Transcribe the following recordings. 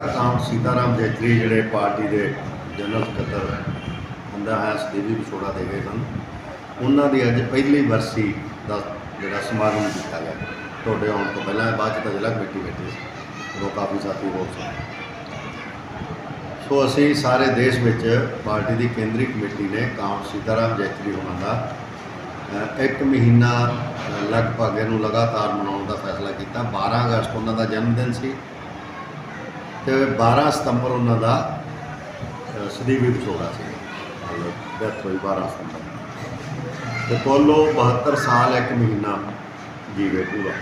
ਕਾਮ ਸੀਤਾਰਾਮ ਜੈਤਰੀ ਜਿਹੜੇ ਪਾਰਟੀ ਦੇ ਜਨਰਲ ਸਕੱਤਰ ਹੁੰਦਾ ਹੈ ਸਦੀਵੀ ਵਿਛੋੜਾ ਦੇ ਗਏ ਸਨ। ਉਹਨਾਂ ਦੀ ਅੱਜ ਪਹਿਲੀ ਵਰਸੀ ਦਾ ਜਿਹੜਾ ਸਮਾਗਮ ਕੀਤਾ ਗਿਆ। ਤੁਹਾਡੇ ਆਉਣ ਤੋਂ ਪਹਿਲਾਂ ਬਾਅਦ 'ਚ ਤਾਂ ਜ਼ਿਲ੍ਹਾ ਕਮੇਟੀ ਬੈਠੀ ਸੀ। ਉਹ ਕਾਫੀ ਸਾਥੀ ਹੋਰ ਸਨ। ਸੋ ਅਸੀਂ ਸਾਰੇ ਦੇਸ਼ ਵਿੱਚ ਪਾਰਟੀ ਦੀ ਕੇਂਦਰੀ ਕਮੇਟੀ ਨੇ ਕਾਮ ਸੀਤਾਰਾਮ ਜੈਤਰੀ ਹੋਣਾ ਦਾ ਇੱਕ ਮਹੀਨਾ ਲਗਭਗ ਇਹਨੂੰ ਲਗਾਤਾਰ ਮਨਾਉਣ ਦਾ ਫੈਸਲਾ ਕੀਤਾ। 12 ਅਗਸਤ ਉਹਨਾਂ ਦਾ ਜਨਮ ਦਿਨ ਸੀ। ਤੇ 12 ਸਤੰਬਰ ਉਹਨਾਂ ਦਾ ਅ, ਸਦੀਵੀ ਵਿਛੋੜਾ ਸੀ। ਮਤਲਬ ਡੈਥ ਹੋਈ 12 ਸਤੰਬਰ ਤੇ ਕੋਲੋ 72 ਸਾਲ ਇੱਕ ਮਹੀਨਾ ਜੀਵੇ ਪੂਰਾ।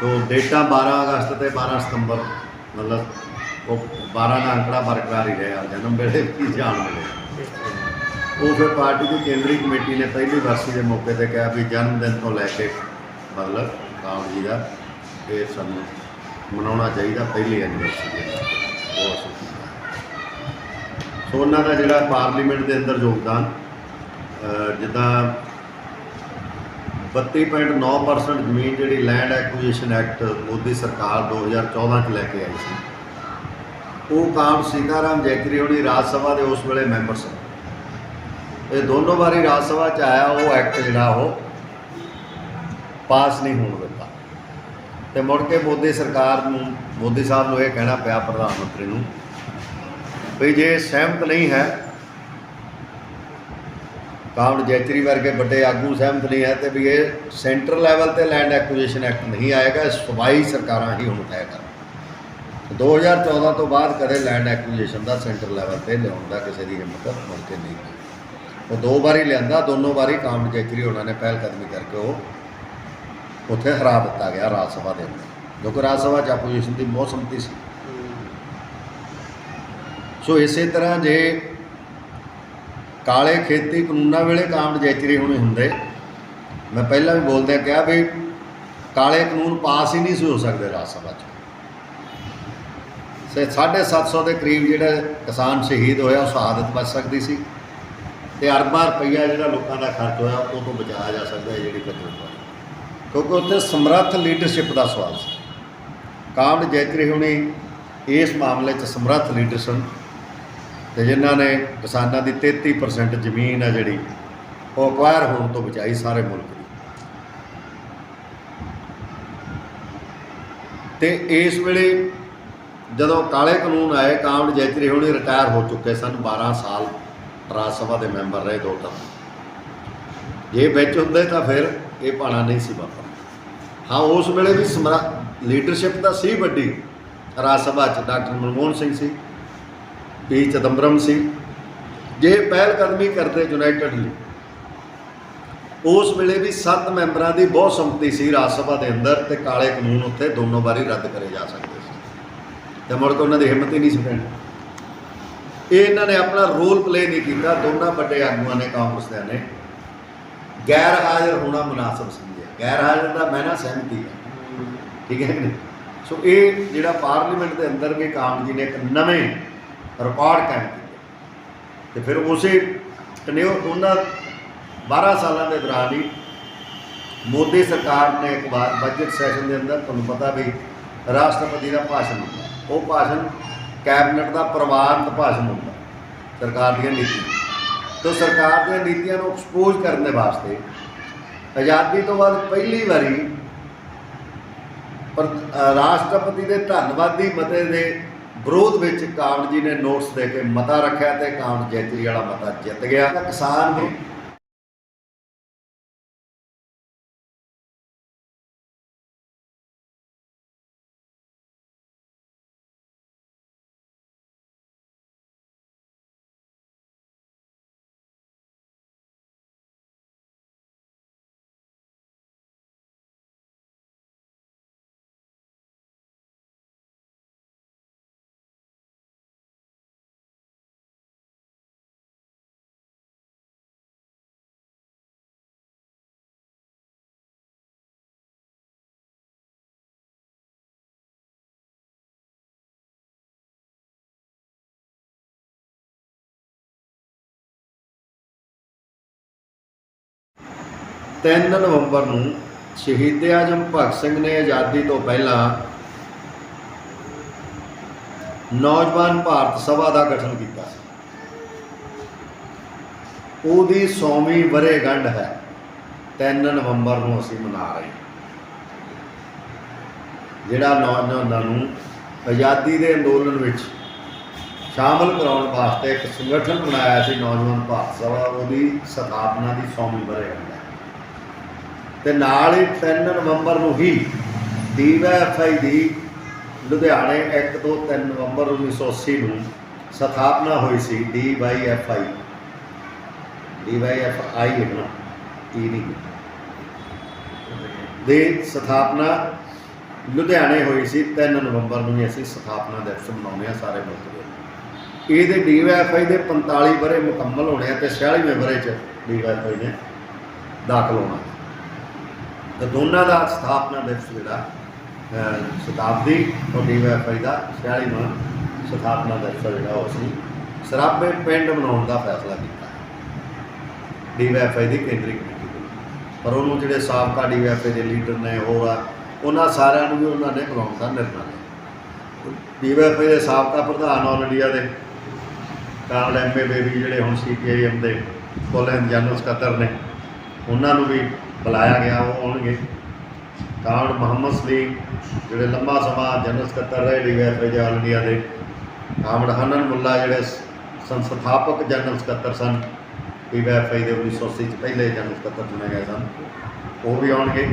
ਤੋ ਡੇਟਾ 12 ਅਗਸਤ ਤੇ 12 ਸਤੰਬਰ ਮਤਲਬ ਉਹ 12 ਦਾ ਅੰਕੜਾ ਬਰਕਰਾਰ ਹੀ ਰਿਹਾ ਜਨਮ ਵੇਲੇ ਕੀ ਜਾਣ ਮਿਲੇ ਉਹ ਫਿਰ ਪਾਰਟੀ ਦੀ ਕੇਂਦਰੀ ਕਮੇਟੀ ਨੇ ਪਹਿਲੀ ਵਰਸੀ ਦੇ ਮੌਕੇ ਤੇ ਕਿਹਾ ਵੀ ਜਨਮ ਦਿਨ ਤੋਂ ਲੈ ਕੇ ਮਤਲਬ ਰਾਮ ਜੀ ਦਾ ਇਹ ਸਾਨੂੰ ਮਨਾਉਣਾ ਚਾਹੀਦਾ ਪਹਿਲੀ ਐਨੀਵਰਸਰੀ ਉਹ ਅਸੀਂ ਸੋ ਉਹਨਾਂ ਦਾ ਜਿਹੜਾ ਪਾਰਲੀਮੈਂਟ ਦੇ ਅੰਦਰ ਯੋਗਦਾਨ, ਅਹ ਜਿੱਦਾਂ 32.9% ਜ਼ਮੀਨ ਜਿਹੜੀ ਲੈਂਡ ਐਕੁਜੀਸ਼ਨ ਐਕਟ ਮੋਦੀ ਸਰਕਾਰ 2014 ਚ ਲੈ ਕੇ ਆਈ ਸੀ। ਉਹ ਕਾਮ ਸੀਤਾਰਾਮ ਜੈਕਰੀ ਹੋਣੀ ਰਾਜ ਸਭਾ ਦੇ ਉਸ ਵੇਲੇ ਮੈਂਬਰ ਸਨ। ਇਹ ਦੋਨੋਂ ਵਾਰੀ ਰਾਜ ਸਭਾ ਚ ਆਇਆ, ਉਹ ਐਕਟ ਜਿਹੜਾ ਉਹ ਪਾਸ ਨਹੀਂ ਹੋਣ ਦਿੱਤਾ। ਤੇ ਮੁੜ ਕੇ ਮੋਦੀ ਸਰਕਾਰ ਨੂੰ, ਮੋਦੀ ਸਾਹਿਬ ਨੂੰ ਇਹ ਕਹਿਣਾ ਪਿਆ ਪ੍ਰਧਾਨ ਮੰਤਰੀ ਨੂੰ ਵੀ ਜੇ ਸਹਿਮਤ ਨਹੀਂ ਹੈ ਕਾਮਨ ਜੈਤਰੀ ਵਰਗੇ ਵੱਡੇ ਆਗੂ ਸਹਿਮਤ ਨਹੀਂ ਹੈ ਤੇ ਵੀ ਇਹ ਸੈਂਟਰ ਲੈਵਲ ਤੇ ਲੈਂਡ ਐਕੁਜੀਸ਼ਨ ਐਕਟ ਨਹੀਂ ਆਏਗਾ, ਇਹ ਸੂਬਾਈ ਸਰਕਾਰਾਂ ਹੀ ਹੁਣ ਤੈਅ ਕਰਨ। 2014 ਤੋਂ ਬਾਅਦ ਕਦੇ ਲੈਂਡ ਐਕੁਜੀਸ਼ਨ ਦਾ ਸੈਂਟਰ ਲੈਵਲ ਤੇ ਲਿਆਉਣ ਦਾ ਕਿਸੇ ਦੀ ਹਿੰਮਤ ਮੁੜ ਕੇ ਨਹੀਂ। ਉਹ ਦੋ ਵਾਰੀ ਲਿਆਂਦਾ, ਦੋਨੋਂ ਵਾਰੀ ਕਾਮਨ ਜੈਤਰੀ ਉਹਨਾਂ ਨੇ ਪਹਿਲ ਕਦਮੀ ਕਰਕੇ ਉਹ ਉੱਥੇ ਹਰਾ ਦਿੱਤਾ ਗਿਆ ਰਾਜ ਸਭਾ ਦੇ ਅੰਦਰ। ਕਿਉਂਕਿ ਰਾਜ ਸਭਾ 'ਚ ਆਪੋਜੀਸ਼ਨ ਦੀ ਬਹੁਤ ਸੰਮਤੀ ਸੀ। ਸੋ ਇਸੇ ਤਰ੍ਹਾਂ ਜੇ ਕਾਲੇ ਖੇਤੀ ਕਾਨੂੰਨਾਂ ਵੇਲੇ ਕਾਮਨ ਜੈਤਰੀ ਹੋਣੇ ਹੁੰਦੇ, ਮੈਂ ਪਹਿਲਾਂ ਵੀ ਬੋਲਦਿਆਂ ਕਿਹਾ ਵੀ ਕਾਲੇ ਕਾਨੂੰਨ ਪਾਸ ਹੀ ਨਹੀਂ ਸੀ ਹੋ ਸਕਦੇ ਰਾਜ ਸਭਾ 'ਚ। ਸੇ 750 ਦੇ ਕਰੀਬ ਜਿਹੜਾ ਕਿਸਾਨ ਸ਼ਹੀਦ ਹੋਇਆ, ਉਹ ਸ਼ਹਾਦਤ ਬਚ ਸਕਦੀ ਸੀ। ਤੇ ਅਰਬਾਂ ਰੁਪਈਆ ਜਿਹੜਾ ਲੋਕਾਂ ਦਾ ਖਰਚ ਹੋਇਆ, ਉਹ ਤੋਂ ਬਚਾਇਆ ਜਾ ਸਕਦਾ ਹੈ ਜਿਹੜੀ ਕਦਰ ਹੋਈ ਕਿਉਂਕਿ ਉੱਥੇ ਸਮਰੱਥ ਲੀਡਰਸ਼ਿਪ ਦਾ ਸਵਾਲ ਸੀ। ਕਾਮਡ ਜੈਤਰੀ ਹੁਣੀ ਇਸ ਮਾਮਲੇ 'ਚ ਸਮਰੱਥ ਲੀਡਰ ਸਨ ਤੇ ਜਿਨ੍ਹਾਂ ਨੇ ਕਿਸਾਨਾਂ ਦੀ 33% ਜ਼ਮੀਨ ਹੈ ਜਿਹੜੀ, ਉਹ ਅਕਵਾਇਰ ਹੋਣ ਤੋਂ ਬਚਾਈ ਸਾਰੇ ਮੁਲਕ ਦੀ। ਤੇ ਇਸ ਵੇਲੇ ਜਦੋਂ ਕਾਲੇ ਕਾਨੂੰਨ ਆਏ ਕਾਮਡ ਜੈਤਰੀ ਹੁਣੀ ਰਿਟਾਇਰ ਹੋ ਚੁੱਕੇ ਸਨ 12 ਸਾਲ ਰਾਜ ਸਭਾ ਦੇ ਮੈਂਬਰ ਰਹੇ ਦੋ ਟਰਮ ਜੇ ਵਿੱਚ ਹੁੰਦੇ ਤਾਂ ਫਿਰ ਇਹ ਭਾਣਾ ਨਹੀਂ ਸੀ ਵਾਪਰਨਾ ਹਾਂ, ਉਸ ਵੇਲੇ ਵੀ ਸਮਰਾ ਲੀਡਰਸ਼ਿਪ ਤਾਂ ਸੀ ਵੱਡੀ। ਰਾਜ ਸਭਾ ਚ ਡਾਕਟਰ ਮਨਮੋਹਨ ਸਿੰਘ ਸੀ, ਪੀ ਚਦੰਬਰਮ ਸੀ। ਜੇ ਪਹਿਲ ਕਦਮੀ ਕਰਦੇ ਯੂਨਾਈਟਿਡ ਲਈ, ਉਸ ਵੇਲੇ ਵੀ ਸੱਤ ਮੈਂਬਰਾਂ ਦੀ ਬਹੁਤ ਸੰਮਤੀ ਸੀ ਰਾਜ ਸਭਾ ਦੇ ਅੰਦਰ ਤੇ ਕਾਲੇ ਕਾਨੂੰਨ ਉੱਥੇ ਦੋਨੋਂ ਵਾਰੀ ਰੱਦ ਕਰੇ ਜਾ ਸਕਦੇ ਸੀ। ਤੇ ਮੁੜ ਕੇ ਉਹਨਾਂ ਦੀ ਹਿੰਮਤ ਹੀ ਨਹੀਂ ਸੀ ਪੈਣੀ। ਇਹ ਇਹਨਾਂ ਨੇ ਆਪਣਾ ਰੋਲ ਪਲੇ ਨਹੀਂ ਕੀਤਾ, ਦੋਨਾਂ ਵੱਡੇ ਆਗੂਆਂ ਨੇ ਕਾਂਗਰਸ ਦੇ ਨੇ। ਗੈਰ ਹਾਜ਼ਰ ਹੋਣਾ ਮੁਨਾਸਬ ਸਮਝਿਆ ਗੈਰ ਹਾਜ਼ਰ ਦਾ ਮੈਨਾ ਸਹਿਮਤੀ ਹੈ ਠੀਕ ਹੈ ਕਿ ਨਹੀਂ ਸੋ ਇਹ ਜਿਹੜਾ ਪਾਰਲੀਮੈਂਟ ਦੇ ਅੰਦਰ ਵੀ ਕਾਮ ਜੀ ਨੇ ਇੱਕ ਨਵੇਂ ਰਿਕਾਰਡ ਕਾਇਮ ਕੀਤਾ ਤੇ ਫਿਰ ਉਸੇ ਕਨੇ ਉਹਨਾਂ 12 ਸਾਲਾਂ ਦੇ ਦੌਰਾਨ ਹੀ ਮੋਦੀ ਸਰਕਾਰ ਨੇ ਇੱਕ ਵਾਰ ਬਜਟ ਸੈਸ਼ਨ ਦੇ ਅੰਦਰ ਤੁਹਾਨੂੰ ਪਤਾ ਵੀ ਰਾਸ਼ਟਰਪਤੀ ਦਾ ਭਾਸ਼ਣ ਹੁੰਦਾ ਉਹ ਭਾਸ਼ਣ ਕੈਬਨਿਟ ਦਾ ਪ੍ਰਵਾਨਤ ਭਾਸ਼ਣ ਹੁੰਦਾ ਸਰਕਾਰ ਦੀਆਂ ਨੀਤੀਆਂ ਤੋਂ ਸਰਕਾਰ ਦੀਆਂ ਨੀਤੀਆਂ ਨੂੰ ਐਕਸਪੋਜ਼ ਕਰਨ ਦੇ ਵਾਸਤੇ ਆਜ਼ਾਦੀ ਤੋਂ ਬਾਅਦ ਪਹਿਲੀ ਵਾਰੀ ਪਰ ਰਾਸ਼ਟਰਪਤੀ ਦੇ ਧੰਨਵਾਦੀ ਮਤੇ ਦੇ ਵਿਰੋਧ ਵਿੱਚ ਕਾਂਡ ਜੀ ਨੇ ਨੋਟਸ ਦੇ ਕੇ ਮਤਾ ਰੱਖਿਆ ਤੇ ਕਾਂਡ ਜੈਤਰੀ ਵਾਲਾ ਮਤਾ ਜਿੱਤ ਗਿਆ। ਕਿਸਾਨ ਨੂੰ ਤਿੰਨ ਨਵੰਬਰ ਨੂੰ ਸ਼ਹੀਦ ਆਜਮ ਭਗਤ ਸਿੰਘ ਨੇ ਆਜ਼ਾਦੀ ਤੋਂ ਪਹਿਲਾਂ ਨੌਜਵਾਨ ਭਾਰਤ ਸਭਾ ਦਾ ਗਠਨ ਕੀਤਾ ਸੀ। ਉਹਦੀ 100ਵੀਂ ਵਰੇਗੰਢ ਹੈ। 3 ਨਵੰਬਰ ਨੂੰ ਅਸੀਂ ਮਨਾ ਰਹੇ ਹਾਂ। ਜਿਹੜਾ ਨੌਜਵਾਨਾਂ ਨੂੰ ਆਜ਼ਾਦੀ ਦੇ ਅੰਦੋਲਨ ਵਿੱਚ ਸ਼ਾਮਲ ਕਰਾਉਣ ਵਾਸਤੇ ਇੱਕ ਸੰਗਠਨ ਬਣਾਇਆ ਸੀ ਨੌਜਵਾਨ ਭਾਰਤ ਸਭਾ, ਉਹਦੀ ਸਥਾਪਨਾ ਦੀ 100ਵੀਂ ਵਰੇਗੰਢ ਹੈ। ਤੇ ਨਾਲ ਹੀ 3 ਨਵੰਬਰ ਨੂੰ ਹੀ ਡੀਵਾਈਐਫਆਈ ਦੀ ਲੁਧਿਆਣੇ 1 ਤੋਂ 3 ਨਵੰਬਰ 1980 ਨੂੰ ਸਥਾਪਨਾ ਹੋਈ ਸੀ ਡੀਵਾਈਐਫਆਈ ਡੀਵਾਈਐਫਆਈ ਲਿਖਣਾ ਟੀ ਨਹੀਂ। ਦੇ ਸਥਾਪਨਾ ਲੁਧਿਆਣੇ ਹੋਈ ਸੀ 3 ਨਵੰਬਰ ਨੂੰ ਹੀ ਅਸੀਂ ਸਥਾਪਨਾ ਦਿਵਸ ਮਨਾਉਂਦੇ ਹਾਂ ਸਾਰੇ ਮੁਲਕ ਦੇ। ਇਹਦੇ ਡੀਵਾਈਐਫਆਈ ਦੇ 45 ਬਰੇ ਮੁਕੰਮਲ ਹੋਣੇ ਆ ਤੇ 46ਵੇਂ ਬਰੇ ਚ ਡੀਵਾਈਐਫਆਈ ਨੇ ਦਾਖਲ ਹੋਣਾ। ਤਾਂ ਦੋਨਾਂ ਦਾ ਸਥਾਪਨਾ ਦਿਵਸ ਜਿਹੜਾ ਸ਼ਤਾਬਦੀ ਔਰ ਡੀਵਾਈਐਫਆਈ ਦਾ 46ਵਾਂ ਸਥਾਪਨਾ ਦਿਵਸ ਜਿਹੜਾ ਉਹ ਅਸੀਂ ਸਰਾਬੇ ਪਿੰਡ ਬਣਾਉਣ ਦਾ ਫੈਸਲਾ ਕੀਤਾ। ਡੀਵਾਈਐਫਆਈ ਦੀ ਕੇਂਦਰੀ ਕਮੇਟੀ ਦੇ ਪਰ ਉਹਨੂੰ ਜਿਹੜੇ ਸਾਬਕਾ ਡੀਵਾਈਐਫਆਈ ਦੇ ਲੀਡਰ ਨੇ ਹੋਰ ਆ, ਉਹਨਾਂ ਸਾਰਿਆਂ ਨੂੰ ਵੀ ਉਹਨਾਂ ਨੇ ਬਣਾਉਣ ਦਾ ਨਿਰਣਾ ਲਿਆ ਡੀਵਾਈਐਫਆਈ ਦੇ ਸਾਬਕਾ ਪ੍ਰਧਾਨ ਆਲ ਇੰਡੀਆ ਦੇ ਕਾਰਲ ਐਮਏ ਬੇਬੀ ਜਿਹੜੇ ਹੁਣ ਸੀਪੀਆਈਐਮ ਦੇ ਕੋਲਨ ਜਨਰਲ ਸਕੱਤਰ ਨੇ, ਉਹਨਾਂ ਨੂੰ ਵੀ ਬੁਲਾਇਆ ਗਿਆ, ਉਹ ਆਉਣਗੇ। ਕਾਰਲ ਮੁਹੰਮਦ ਸਲੀਮ, ਜਿਹੜੇ ਲੰਬਾ ਸਮਾਂ ਜਨਰਲ ਸਕੱਤਰ ਰਹੇ ਡੀਵਾਈਐਫਆਈ ਦੇ ਆਲ ਇੰਡੀਆ ਦੇ। ਕਾਮੜ ਹਨਨ ਮੁੱਲਾ ਜਿਹੜੇ ਸੰਸਥਾਪਕ ਜਨਰਲ ਸਕੱਤਰ ਸਨ ਡੀਵਾਈਐਫਆਈ ਦੇ 1980 ਚ ਪਹਿਲੇ ਜਨਰਲ ਸਕੱਤਰ ਚੁਣੇ ਗਏ ਸਨ। ਉਹ ਵੀ ਆਉਣਗੇ।